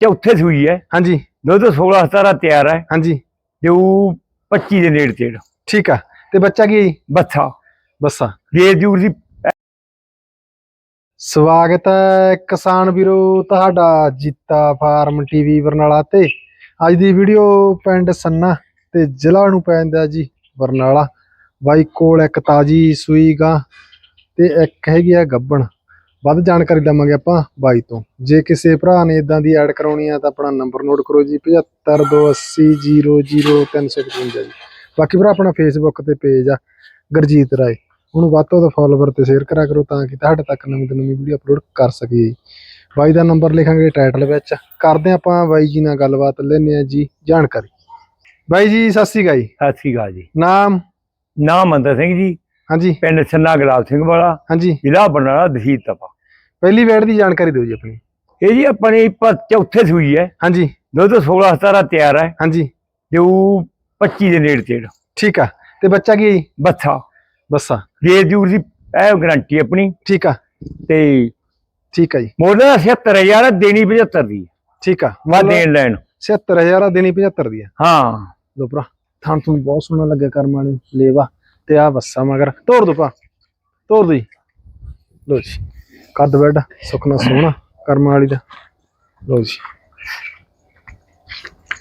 ਚੌਥੇ ਸੂਈ ਹੈ। ਹਾਂਜੀ। ਦੁੱਧ 16 17 ਤਿਆਰ ਹੈ। ਹਾਂਜੀ। ਤੇ ਉਹ 25 ਦੇ ਨੇੜੇ ਤੇੜ। ਠੀਕ ਆ। ਤੇ ਬੱਚਾ ਕੀ ਜੀ? ਬੱਥਾ ਬੱਸਾ। ਜੇ ਜੂਰ ਦੀ ਸਵਾਗਤ ਹੈ ਕਿਸਾਨ ਵੀਰੋ ਤੁਹਾਡਾ ਜੀਤਾ ਫਾਰਮ ਟੀਵੀ ਬਰਨਾਲਾ ਤੇ। ਅੱਜ ਦੀ ਵੀਡੀਓ ਪਿੰਡ ਸੰਨਾ ਤੇ ਜ਼ਿਲ੍ਹਾ ਨੂੰ ਪੈਂਦਾ ਜੀ ਬਰਨਾਲਾ। ਬਾਈ ਕੋਲ ਇੱਕ ਤਾਜੀ ਸੂਈ ਗਾਂ ਤੇ ਇੱਕ ਹੈਗੀ ਆ ਗੱਬਣ। ਵੱਧ ਜਾਣਕਾਰੀ ਲਵਾਂਗੇ ਆਪਾਂ ਬਾਈ ਤੋਂ। ਜੇ ਕਿਸੇ ਭਰਾ ਨੇ ਇਦਾਂ ਦੀ ਐਡ ਕਰਾਉਣੀ ਆ ਤਾਂ ਆਪਣਾ ਨੰਬਰ ਨੋਟ ਕਰੋ ਜੀ 7528000355 ਜੀ। ਬਾਕੀ ਭਰਾ ਆਪਣਾ ਫੇਸਬੁੱਕ ਤੇ ਪੇਜ ਆ ਗੁਰਜੀਤ ਰਾਏ। ਉਹਨੂੰ ਵੱਧ ਤੋਂ ਵੱਧ ਫਾਲੋਵਰ ਤੇ ਸ਼ੇਅਰ ਕਰਿਆ ਕਰੋ ਤਾਂ ਕਿ ਤੁਹਾਡੇ ਤੱਕ ਨਵੀਂ ਤੋਂ ਨਵੀਂ ਵੀਡੀਓ ਅਪਲੋਡ ਕਰ ਸਕੀਏ ਜੀ। ਬਾਈ ਦਾ ਨੰਬਰ ਲਿਖਾਂਗੇ ਟਾਈਟਲ ਵਿੱਚ। ਕਰਦੇ ਆਪਾਂ ਬਾਈ ਜੀ ਨਾਲ ਗੱਲਬਾਤ ਲੈਣੇ ਆ ਜੀ ਜਾਣਕਾਰੀ। ਬਾਈ ਜੀ ਸਤਿ ਸ਼੍ਰੀ ਅਕਾਲ ਜੀ। ਸਤਿ ਸ੍ਰੀ ਅਕਾਲ ਜੀ। ਨਾਮ? ਨਾਮ ਮੰਦਰ ਸਿੰਘ ਜੀ। ਹਾਂਜੀ। ਪਿੰਡ ਸੰਨਾ ਗੁਲਾਬ ਸਿੰਘ ਵਾਲਾ ਹਾਂਜੀ। ਜ਼ਿਲ੍ਹਾ ਬਰਨਾਲਾ ਤਹਿਸੀਲ ਤਪਾ। ਪਹਿਲੀ ਵੇੜ ਦੀ ਜਾਣਕਾਰੀ ਦਿਓ ਜੀ ਆਪਣੀ। ਇਹ ਜੀ ਆਪਣੀ ਚੌਥੇ ਸੂਈ ਹੈ। ਹਾਂਜੀ। ਦੁੱਧ 16 17 ਤਿਆਰ ਹੈ। ਹਾਂਜੀ। ਉਹ 25 ਦੇ ਨੇੜੇ ਤੇੜ। ਠੀਕ ਆ। ਤੇ ਬੱਚਾ ਕੀ ਜੀ? ਬੱਥਾ ਬੱਸਾ। ਜੇ ਜੂਰ ਦੀ ਇਹ ਗਰੰਟੀ ਆਪਣੀ। ਠੀਕ ਆ। ਤੇ ਠੀਕ ਆ ਜੀ। 77000 ਹੈ, ਦੇਣੀ 75 ਦੀ। ਠੀਕ ਆ। ਮੈਂ ਦੇਣ ਲੈਣ। 77000 ਆ ਦੇਣੀ 75 ਦੀ ਹਾਂ। ਲੋ ਭਰਾ ਥਾਂ ਤੁਹਾਨੂੰ ਬਹੁਤ ਸੋਹਣਾ ਲੱਗਿਆ ਕਰਮ ਵਾਲੀ ਲੇਵਾ। ਤੇ ਆ ਬੱਸਾ ਮਗਰ। ਤੋੜ ਦੋ ਭਾ ਤੋੜ ਦੋ ਜੀ। ਲੋ ਜੀ ਕੱਦ ਬੈੱਡ ਸੁਖਣਾ ਸੋਹਣਾ ਕਰਮ ਵਾਲੀ ਦਾ। ਲੋ ਜੀ।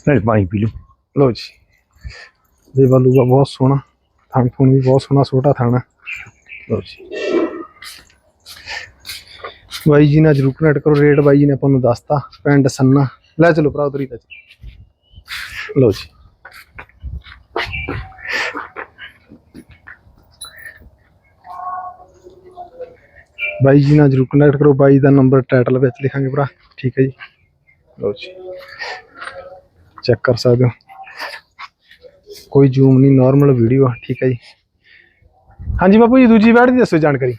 ਨਾਲ ਪਾਣੀ ਪੀ ਲਓ। ਲੋ ਜੀ। ਲੇਵਾ ਲੂਗਾ ਬਹੁਤ ਸੋਹਣਾ ਥਣ ਥੁਣ ਵੀ ਬਹੁਤ ਸੋਹਣਾ ਛੋਟਾ ਥਾਣਾ ਲੋ ਜੀ। ਬਾਈ ਜੀ ਨਾਲ ਜਰੂਰ ਕਨੈਕਟ ਕਰੋ ਰੇਟ ਬਾਈ ਜੀ ਨੇ ਆਪਾਂ ਨੂੰ ਦੱਸਤਾ ਪਿੰਡ ਸੰਨਾ। ਲੈ ਚਲੋ ਭਰਾ ਉਧਰ ਹੀ ਲੈ ਲੋ ਜੀ। ਬਾਈ ਜੀ ਨਾਲ ਜਰੂਰ ਕਨੈਕਟ ਕਰੋ ਬਾਈ ਦਾ ਨੰਬਰ ਟਾਈਟਲ ਵਿੱਚ ਲਿਖਾਂਗੇ ਭਰਾ। ਠੀਕ ਹੈ ਜੀ। ਲਓ ਜੀ। ਚੈੱਕ ਕਰ ਸਕਦੇ ਹੋ। ਕੋਈ ਜ਼ੂਮ ਨਹੀਂ ਨਾਰਮਲ ਵੀਡੀਓ ਠੀਕ ਹੈ ਜੀ। ਹਾਂਜੀ ਬਾਪੂ ਜੀ ਦੂਜੀ ਵੈਡ ਦੀ ਦੱਸੋ ਜਾਣਕਾਰੀ।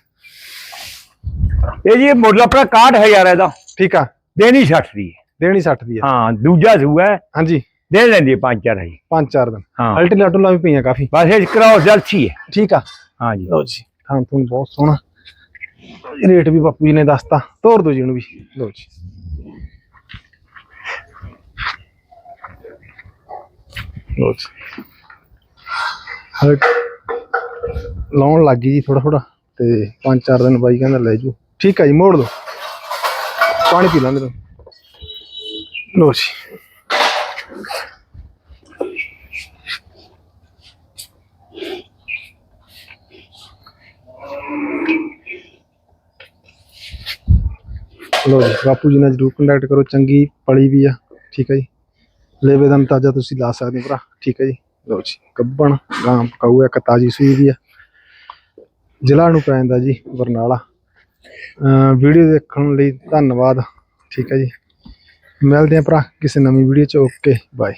ਇਹ ਜੀ ਮੁੱਲ ਆਪਣਾ 61000 ਹੈ ਇਹਦਾ। ਠੀਕ ਆ। ਦੇਣੀ 60 ਦੀ ਦੇਣੀ 60 ਦੀ ਹਾਂ ਦੂਜਾ ਸੂ ਹੈ। ਹਾਂਜੀ। ਦੇ ਲੈਂਦੀ ਪੰਜ ਚਾਰ ਹੈ ਪੰਜ ਚਾਰ ਦਿਨ। ਹਾਂ। ਅਲਟੀ ਲਾਟੋ ਵੀ ਪਈਆਂ ਕਾਫੀ। ਬਸ ਇਹ ਕਰਾਓ ਜਲਸੀ ਹੈ। ਠੀਕ ਆ। ਹਾਂ ਜੀ। ਲਓ ਜੀ। ਥਾਂ ਤੁਹਾਨੂੰ ਬਹੁਤ ਸੋਹਣਾ। ਰੇਟ ਵੀ ਬਾਪੂ ਜੀ ਨੇ ਦੱਸਤਾ, ਤੋਰ ਦੋ ਜੀ ਇਹਨੂੰ ਵੀ। ਲਓ ਜੀ। ਲਓ ਜੀ। ਹਰ ਲਾਉਣ ਲੱਗ ਗਈ ਜੀ ਥੋੜਾ ਥੋੜਾ ਤੇ ਪੰਜ ਚਾਰ ਦਿਨ ਬਾਈ ਕਹਿੰਦਾ ਲੈ ਜੂ ਠੀਕ ਆ ਜੀ, ਮੋੜ ਦੋ ਪਾਣੀ ਪੀ ਲੈਂਦੇ ਤੂੰ ਜੀ। ਲੋ ਜੀ, ਬਾਪੂ ਜੀ ਨਾਲ ਜਰੂਰ ਕੰਟੈਕਟ ਕਰੋ, ਚੰਗੀ ਪਲੀ ਵੀ ਆ, ਠੀਕ ਹੈ ਜੀ। ਲੇਵੇ ਦਾ ਤਾਜ਼ਾ ਤੁਸੀਂ ਲਾ ਸਕਦੇ ਹੋ ਭਰਾ, ਠੀਕ ਹੈ ਜੀ। ਲੋ ਜੀ, ਗੱਬਣ, ਗਾਂ ਪਕਾਊ, ਇੱਕ ਤਾਜੀ ਸੂਈ ਵੀ ਆ। ਜ਼ਿਲ੍ਹਾ ਨੂੰ ਪੈਂਦਾ ਜੀ, ਬਰਨਾਲਾ। ਵੀਡੀਓ ਦੇਖਣ ਲਈ ਧੰਨਵਾਦ, ਠੀਕ ਹੈ ਜੀ। ਮਿਲਦੇ ਆ ਭਰਾ, ਕਿਸੇ ਨਵੀਂ ਵੀਡੀਓ ਚ, ਓਕੇ ਬਾਏ